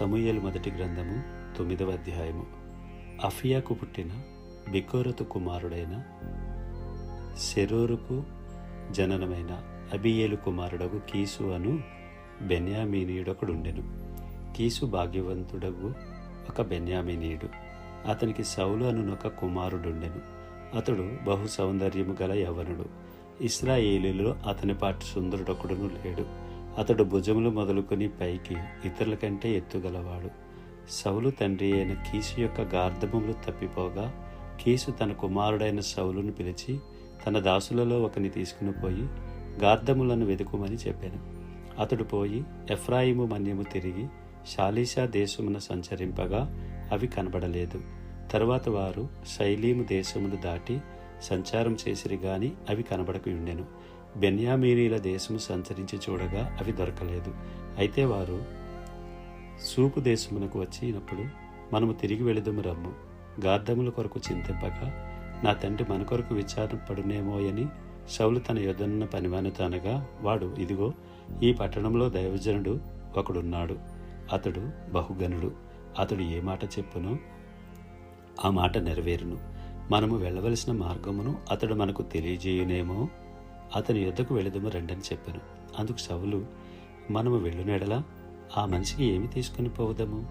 సమూయేలు మొదటి గ్రంథము తొమ్మిదవ అధ్యాయము. అఫియాకు పుట్టిన బికోరతు కుమారుడైన శరూరుకు జననమైన అబియేలు కుమారుడగు కీసు అను బెన్యామీనీయుడొకడుండెను. కీసు భాగ్యవంతుడగు ఒక బెన్యామీనీయుడు. అతనికి సౌలు అనునొక కుమారుడుండెను. అతడు బహు సౌందర్యము గల యవనుడు ఇస్రాయేలీలో అతని పాటు సుందరుడొకడును లేడు. అతడు భుజములు మొదలుకొని పైకి ఇతరుల కంటే ఎత్తుగలవాడు. సౌలు తండ్రి అయిన కీసు యొక్క గార్ధములు తప్పిపోగా కీసు తన కుమారుడైన సౌలును పిలిచి తన దాసులలో ఒకని తీసుకుని పోయి గార్ధములను వెతుకుమని చెప్పాను. అతడు పోయి ఎఫ్రాయిము మన్యము తిరిగి షాలీషా దేశమున సంచరింపగా అవి కనబడలేదు. తరువాత వారు శైలీము దేశమును దాటి సంచారం చేసిరి గాని అవి కనబడక ఉండెను. బెన్యామీనీల దేశము సంచరించి చూడగా అవి దొరకలేదు. అయితే వారు సూపు దేశమునకు వచ్చినప్పుడు మనము తిరిగి వెళుదము రమ్ము. గార్ధముల కొరకు చింతింపక నా తండ్రి మన కొరకు విచారపడునేమోయని శౌలు తన యొద్దనున్న పనిమానుతానగా వాడు ఇదిగో ఈ పట్టణంలో దైవజనుడు ఒకడున్నాడు. అతడు బహుగనుడు అతడు ఏ మాట చెప్పునో ఆ మాట నెరవేరును. మనము వెళ్ళవలసిన మార్గమును అతడు మనకు తెలియజేయునేమో అతని యొద్దకు వెళదము రండని చెప్పాను. అందుకు సవులు మనము వెళ్ళునేడలా ఆ మనిషికి ఏమి తీసుకుని పోవదము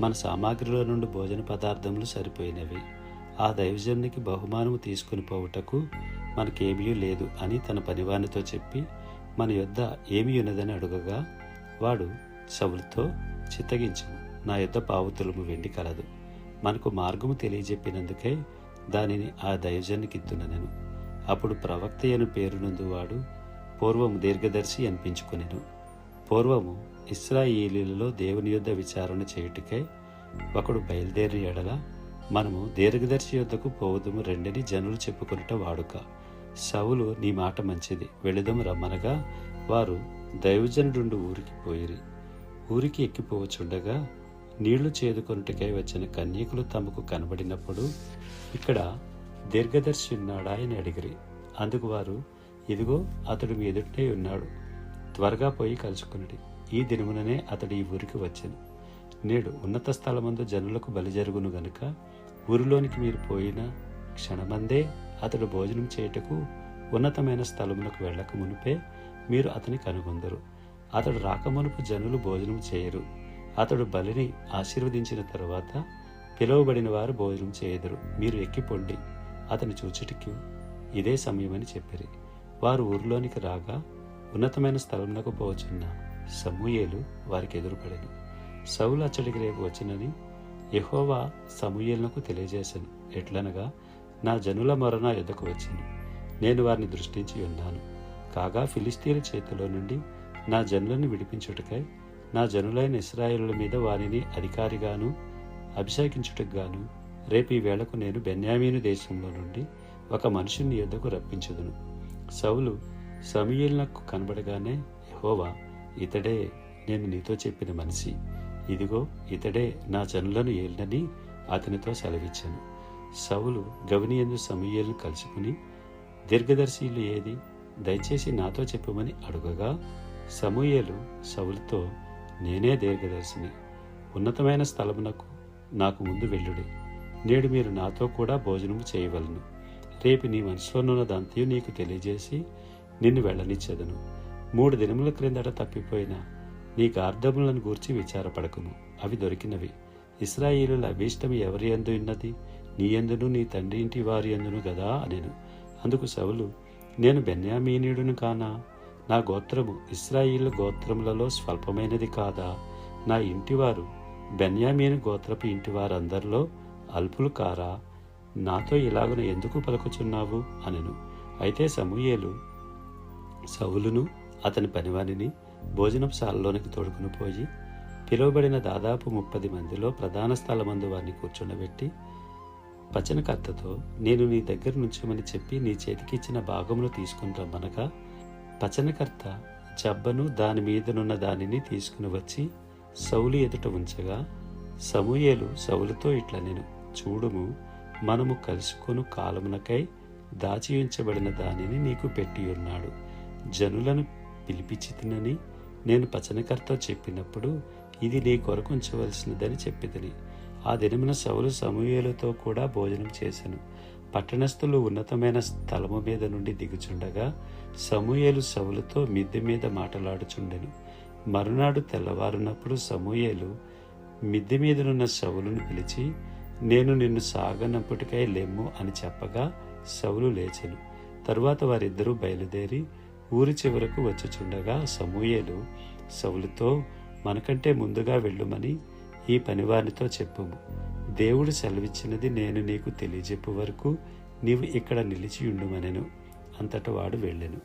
మన సామాగ్రిలో నుండి భోజన పదార్థములు సరిపోయినవి. ఆ దైవజనునికి బహుమానము తీసుకుని పోవుటకు మనకేమీ లేదు అని తన పనివానితో చెప్పి మన యొద్ద ఏమి ఉన్నదని అడుగగా వాడు సవులతో చిత్తగించు నా యొద్ద పావుతులము వెండి కలదు. మనకు మార్గము తెలియజెప్పినందుకే దానిని ఆ దైవజనికి ఇత్తునను అప్పుడు ప్రవక్త అను పేరునందు వాడు పూర్వము దీర్ఘదర్శి అనిపించుకొనెను. పూర్వము ఇస్రాయేలీలలో దేవుని యొద్ద విచారణ చేయుటకై ఒకడు బయలుదేరి ఎడల మనము దీర్ఘదర్శి యొద్దకు పోవదము రెండని జనులు చెప్పుకొనుట వాడుక. సవులు నీ మాట మంచిది. వెళదము రమ్మనగా. వారు దైవజనుడు ఊరికి పోయిరి. ఊరికి ఎక్కిపోవచ్చుండగా నీళ్ళు చేదుకొనుటకై వచ్చిన కన్యకులు తమకు కనబడినప్పుడు ఇక్కడ దీర్ఘదర్శి ఉన్నాడా అని అడిగిరి. అందుకు వారు ఇదిగో అతడు మీ ఎదుటే ఉన్నాడు. త్వరగా పోయి కలుసుకున్నది ఈ దినముననే అతడు ఈ ఊరికి వచ్చాను. నేడు ఉన్నత స్థలమందు జనులకు బలి జరుగును గనుక ఊరిలోనికి మీరు పోయిన క్షణమందే అతడు భోజనం చేయుటకు ఉన్నతమైన స్థలములకు వెళ్ళక మునిపే మీరు అతని కనుగొందరు. అతడు రాకమునుపు జనులు భోజనం చేయరు. అతడు బలిని ఆశీర్వదించిన తరువాత పిలువబడిన వారు భోజనం చేయదురు. మీరు ఎక్కిపోండి. అతని చూచుటికి ఇదే సమయమని చెప్పిరి. వారు ఊరిలోనికి రాగా ఉన్నతమైన స్థలంలోకి పోవచ్చున్న సమూయేలు వారికి ఎదురుపడెను. సౌలు అచ్చడికి రేపు వచ్చినని యహోవా సమూయేలునకు తెలియజేశాను ఎట్లనగా నా జనుల మరణ ఎదకు వచ్చింది నేను వారిని దృష్టించి ఉన్నాను. కాగా ఫిలిస్తీన్ చేతిలో నుండి నా జనులను విడిపించుటకై నా జనులైన ఇస్రాయేలుల మీద వారిని అధికారిగాను అభిషేకించుటకు గాను రేపు ఈ వేళకు నేను బెన్యామీను దేశంలో నుండి ఒక మనుషుని యొద్దకు రప్పించదును. సౌలు సమీయులకు కనబడగానే యెహోవా ఇతడే నేను నీతో చెప్పిన మనిషి. ఇదిగో ఇతడే నా జనులను ఏళ్ళని అతనితో సెలవిచ్చాను. సౌలు గవనియందు సమీయులను కలుసుకుని దీర్ఘదర్శిలు ఏది? దయచేసి నాతో చెప్పమని అడుగగా సమూయేలు సౌలుతో నేనే దీర్ఘదర్శిని. ఉన్నతమైన స్థలమునకు నాకు ముందు వెళ్ళుడి. నేడు మీరు నాతో కూడా భోజనము చేయవలను. రేపు నీ మనసులోనున్నదంతయు నీకు తెలియజేసి నిన్ను వెళ్ళనిచ్చేదను. మూడు దినముల క్రిందట తప్పిపోయిన నీ గార్ధములను గూర్చి విచారపడకుము. అవి దొరికినవి. ఇస్రాయిలుల అభీష్టం ఎవరి ఎందు ఉన్నది? నీ ఎందును నీ తండ్రి ఇంటి వారి ఎందును గదా అనెను. అందుకు సవులు నేను బెన్యామీనీయుడును కానా? నా గోత్రము ఇస్రాయిల్ గోత్రములలో స్వల్పమైనది కాదా? నా ఇంటివారు బెన్యామీను గోత్రపు ఇంటివారందరిలో అల్పులు కారా? నాతో ఇలాగున ఎందుకు పలుకుచున్నావు? అనెను. అయితే సమూయేలు సవులును అతని పనివానిని భోజనశాలలోనికి తోడుకుని పోయి పిలువబడిన దాదాపు ముప్పది మందిలో ప్రధాన స్థలమందు వారిని కూర్చుండబెట్టి పచనకర్తతో నేను నీ దగ్గర నుంచమని చెప్పి నీ చేతికి ఇచ్చిన భాగమును తీసుకుని రమ్మనగా పచనకర్త జబ్బను దాని మీదనున్న దానిని తీసుకుని వచ్చి సౌలు ఎదుట ఉంచగా సమూయేలు సౌలుతో ఇట్లా నేను చూడుము మనము కలుసుకొను కాలమునకై దాచి ఉంచబడిన దానిని నీకు పెట్టి ఉన్నాడు జనులను పిలిపించి తినని నేను పచనకర్త చెప్పినప్పుడు ఇది నీ కొరకు ఉంచవలసినదని చెప్పితిని. ఆ దినమున సౌలు సమూహలతో కూడా భోజనం చేశాను పట్టణస్థులు ఉన్నతమైన స్థలము మీద నుండి దిగుచుండగా సమూయేలు సవులతో మిద్దె మీద మాటలాడుచుండెను. మరునాడు తెల్లవారునప్పుడు సమూయేలు మిద్దె మీదనున్న సవులను పిలిచి నేను నిన్ను సాగనప్పటికై లేము అని చెప్పగా సౌలు లేచెను. తరువాత వారిద్దరూ బయలుదేరి ఊరి చివరకు వచ్చుచుండగా సమూయేలు సౌలుతో మనకంటే ముందుగా వెళ్ళుమని ఈ పనివారితో చెప్పుము. దేవుడు సెలవిచ్చినది నేను నీకు తెలియజెప్పు వరకు నీవు ఇక్కడ నిలిచి ఉండుమనెను. అంతట వాడు వెళ్ళెను.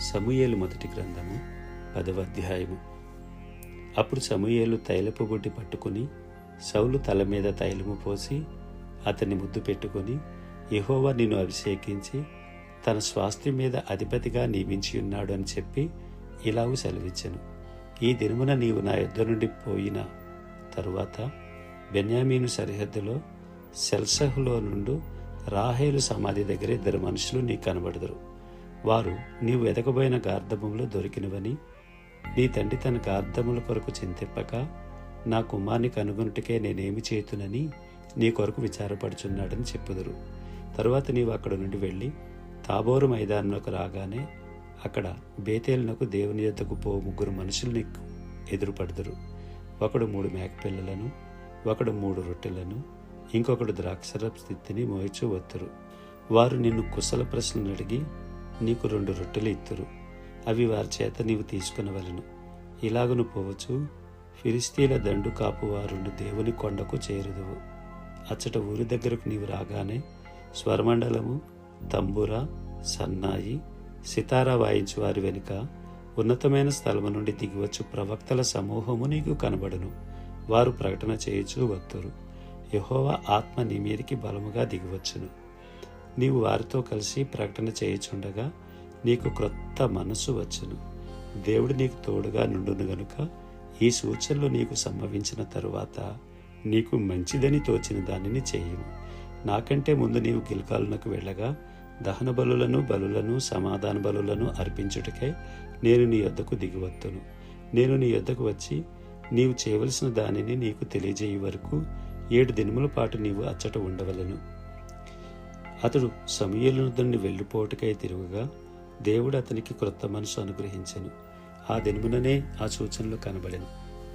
సమూయేలు మొదటి గ్రంథము పదవ అధ్యాయము. అప్పుడు సమూయేలు తైలపు గుడ్డి పట్టుకుని సౌలు తల మీద తైలము పోసి అతన్ని ముద్దు పెట్టుకొని యహోవా నిన్ను అభిషేకించి తన స్వాస్థ్యం మీద అధిపతిగా నియమించి ఉన్నాడు అని చెప్పి ఇలాగు సెలవిచ్చను. ఈ దినమున నీవు నా యుద్ధ నుండి పోయిన తరువాత బెన్యామీను సరిహద్దులో సెల్సహ్లో నుండి రాహేలు సమాధి దగ్గర ఇద్దరు మనుషులు నీకు కనబడదురు. వారు నీవు వెతకబోయిన గార్ధములో దొరికినవని నీ తండ్రి తన గార్ధముల కొరకు చింతిప్పక నా కుమార్ని కనుగొనుటకే నేనేమి చేతునని నీ కొరకు విచారపడుచున్నాడని చెప్పుదురు. తరువాత నీవు అక్కడ నుండి వెళ్ళి తాబోరు మైదానంలోకి రాగానే అక్కడ బేతేలునకు దేవుని యొద్దకు పో ముగ్గురు మనుషులు నీకు ఎదురుపడుదురు. ఒకడు మూడు మేకపిల్లలను ఒకడు మూడు రొట్టెలను ఇంకొకడు ద్రాక్షర స్థితిని మోయిచు వత్తురు. వారు నిన్ను కుశల ప్రశ్నలు అడిగి నీకు రెండు రొట్టెలు ఇత్తురు. అవి వారి చేత నీవు తీసుకునవలను. ఇలాగను పోవచ్చు ఫిరిస్తీల దండు కాపువారుండు దేవుని కొండకు చేరుదువు. అచ్చట ఊరి దగ్గరకు నీవు రాగానే స్వరమండలము తంబుర సన్నాయి సితారా వాయించు వారి వెనుక ఉన్నతమైన స్థలము నుండి దిగివచ్చు ప్రవక్తల సమూహము నీకు కనబడును. వారు ప్రకటన చేయుచు వత్తురు. యహోవా ఆత్మ నీ మీదికి బలముగా దిగివచ్చును. నీవు వారితో కలిసి ప్రకటన చేయుచుండగా నీకు క్రొత్త మనసు వచ్చును. దేవుడు నీకు తోడుగా నుండును గనుక ఈ సూచనలు నీకు సంభవించిన తరువాత నీకు మంచిదని తోచిన దానిని చేయము. నాకంటే ముందు నీవు గిల్కాలునకు వెళ్ళగా దహన బలులను బలులను సమాధాన బలులను అర్పించుటకై నేను నీ యొద్దకు దిగివత్తును. నేను నీ యొద్దకు వచ్చి నీవు చేయవలసిన దానిని నీకు తెలియజేయ వరకు ఏడు దినముల పాటు నీవు అచ్చట ఉండవలను. అతడు సమయలను వెళ్ళిపోవటకై తిరుగుగా దేవుడు అతనికి క్రొత్త మనసు అనుగ్రహించెను. ఆ దినముననే ఆ సూచనలు కనబడింది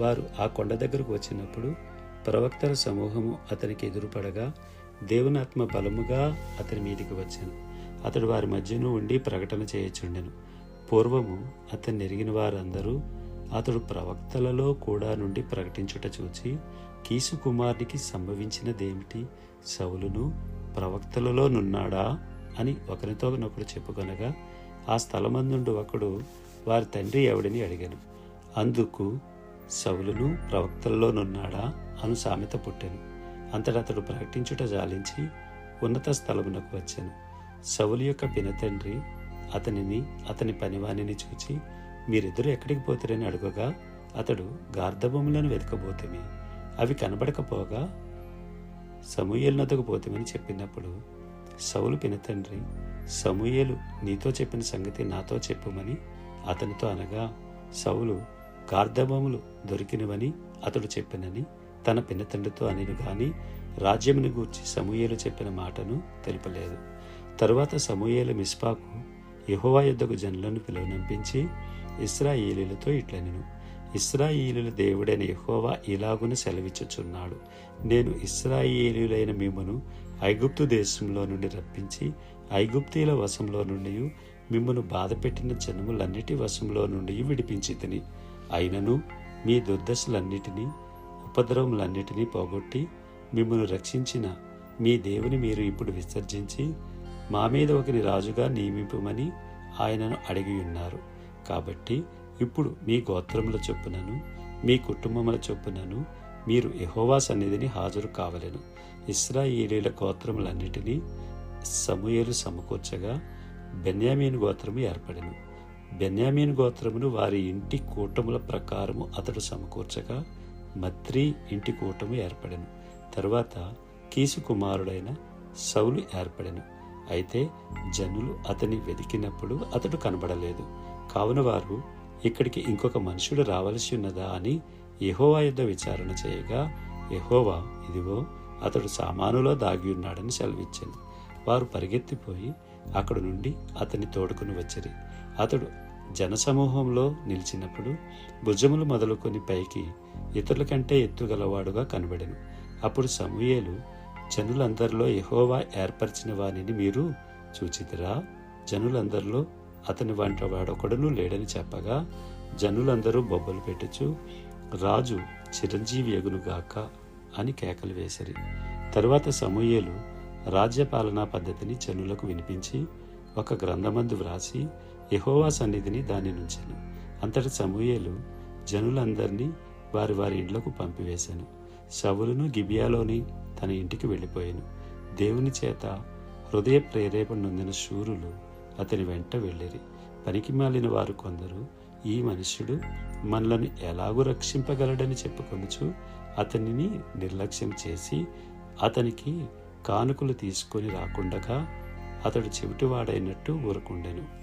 వారు ఆ కొండ దగ్గరకు వచ్చినప్పుడు ప్రవక్తల సమూహము అతనికి ఎదురుపడగా దేవునాత్మ బలముగా అతని మీదికి వచ్చాను. అతడు వారి మధ్యను ఉండి ప్రకటన చేయచుండెను. పూర్వము అతన్ని ఎరిగిన వారందరూ అతడు ప్రవక్తలలో కూడా నుండి ప్రకటించుట చూచి కీసు కుమారునికి సంభవించినదేమిటి? సౌలును ప్రవక్తలలో నున్నాడా? అని ఒకరితో చెప్పుకొనగా ఆ స్థలమందుండు ఒకడు వారి తండ్రి ఎవడని అడిగాను. అందుకు సవులును ప్రవక్తలలోనున్నాడా అను సామెత పుట్టాను. అంతటతడు అతడు ప్రకటించుట జాలించి ఉన్నత స్థలమునకు వచ్చాను. సవులు యొక్క పినతండ్రి అతనిని అతని పనివాణిని చూచి మీరిద్దరూ ఎక్కడికి పోతారని అడుగగా అతడు గార్ధభూములను వెతకబోతేమి అవి కనబడకపోగా సమూయేలు నద్దకు పోతామని చెప్పినప్పుడు సౌలు పినతండ్రి సమూయేలు నీతో చెప్పిన సంగతి నాతో చెప్పుమని అతనితో అనగా సౌలు గార్ధభూములు దొరికినవని అతడు చెప్పినని తన పినతండ్రితో అనిను గాని రాజ్యముని గూర్చి సమూయేలు చెప్పిన మాటను తెలుపలేదు. తరువాత సమూయేలు మిస్పాకు యహోవా యుద్ధకు జనులను పిలువనంపించి ఇస్రాయేలీలతో ఇట్లనెను. ఇస్రాయేలీల దేవుడైన యహోవా ఇలాగున సెలవిచ్చుచున్నాడు. నేను ఇస్రాయేలీలైన మిమ్మను ఐగుప్తు దేశంలో నుండి రప్పించి ఐగుప్తీల వశంలో నుండి మిమ్మను బాధపెట్టిన జనములన్నిటి వశంలో నుండి విడిపించి తిని అయినను మీ దుర్దశలన్నిటినీ ఉపద్రవములన్నిటినీ పోగొట్టి మిమ్మల్ని రక్షించిన మీ దేవుని మీరు ఇప్పుడు విసర్జించి మా మీద ఒకని రాజుగా నియమింపమని ఆయనను అడిగి ఉన్నారు. కాబట్టి ఇప్పుడు మీ గోత్రముల చొప్పునను మీ కుటుంబముల చొప్పునను మీరు యెహోవా సన్నిధిని హాజరు కావలెను. ఇస్రాయేలీల గోత్రములన్నిటినీ సమూయలు సమకూర్చగా బెన్యామీన్ గోత్రము ఏర్పడెను. బెన్యామీన్ గోత్రమును వారి ఇంటి కూటముల ప్రకారము అతడు సమకూర్చగా మత్రి ఇంటి కూటము ఏర్పడెను. తరువాత కీసు కుమారుడైన సౌలు ఏర్పడెను. అయితే జనులు అతని వెతికినప్పుడు అతడు కనబడలేదు. కావున వారు ఇక్కడికి ఇంకొక మనుషుడు రావలసి ఉన్నదా అని యహోవా యుద్ధ విచారణ చేయగా యహోవా ఇదిగో అతడు సామానులో దాగి ఉన్నాడని సెలవిచ్చాను. వారు పరిగెత్తిపోయి అక్కడి నుండి అతన్ని తోడుకుని వచ్చిరి అతడు జనసమూహంలో నిలిచినప్పుడు భుజములు మొదలుకొని పైకి ఇతరుల కంటే ఎత్తుగలవాడుగా కనబడెను. అప్పుడు సమూయేలు జనులందరిలో ఎహోవా ఏర్పరిచిన వానిని మీరు చూచితిరా? జనులందరిలో అతని వంట వాడొకడును లేడని చెప్పగా జనులందరూ బొబ్బలు పెట్టుచు రాజు చిరంజీవి ఎగునుగాక అని కేకలు వేసిరి. తరువాత సమూయేలు రాజ్యపాలనా పద్ధతిని జనులకు వినిపించి ఒక గ్రంథమందు వ్రాసి యహోవా సన్నిధిని దాని నుంచెను. అంతటి సమూయేలు జనులందరినీ వారి వారి ఇండ్లకు పంపివేశాను సవులును గిబియాలోని తన ఇంటికి వెళ్ళిపోయాను. దేవుని చేత హృదయ ప్రేరేపణ నొందిన శూరులు అతని వెంట వెళ్ళిరి. పనికి మాలిన వారు కొందరు ఈ మనుష్యుడు మనలను ఎలాగూ రక్షింపగలడని చెప్పుకొనుచు అతనిని నిర్లక్ష్యం చేసి అతనికి కానుకలు తీసుకొని రాకుండగా అతడు చెవిటివాడైనట్టు ఊరకుండెను.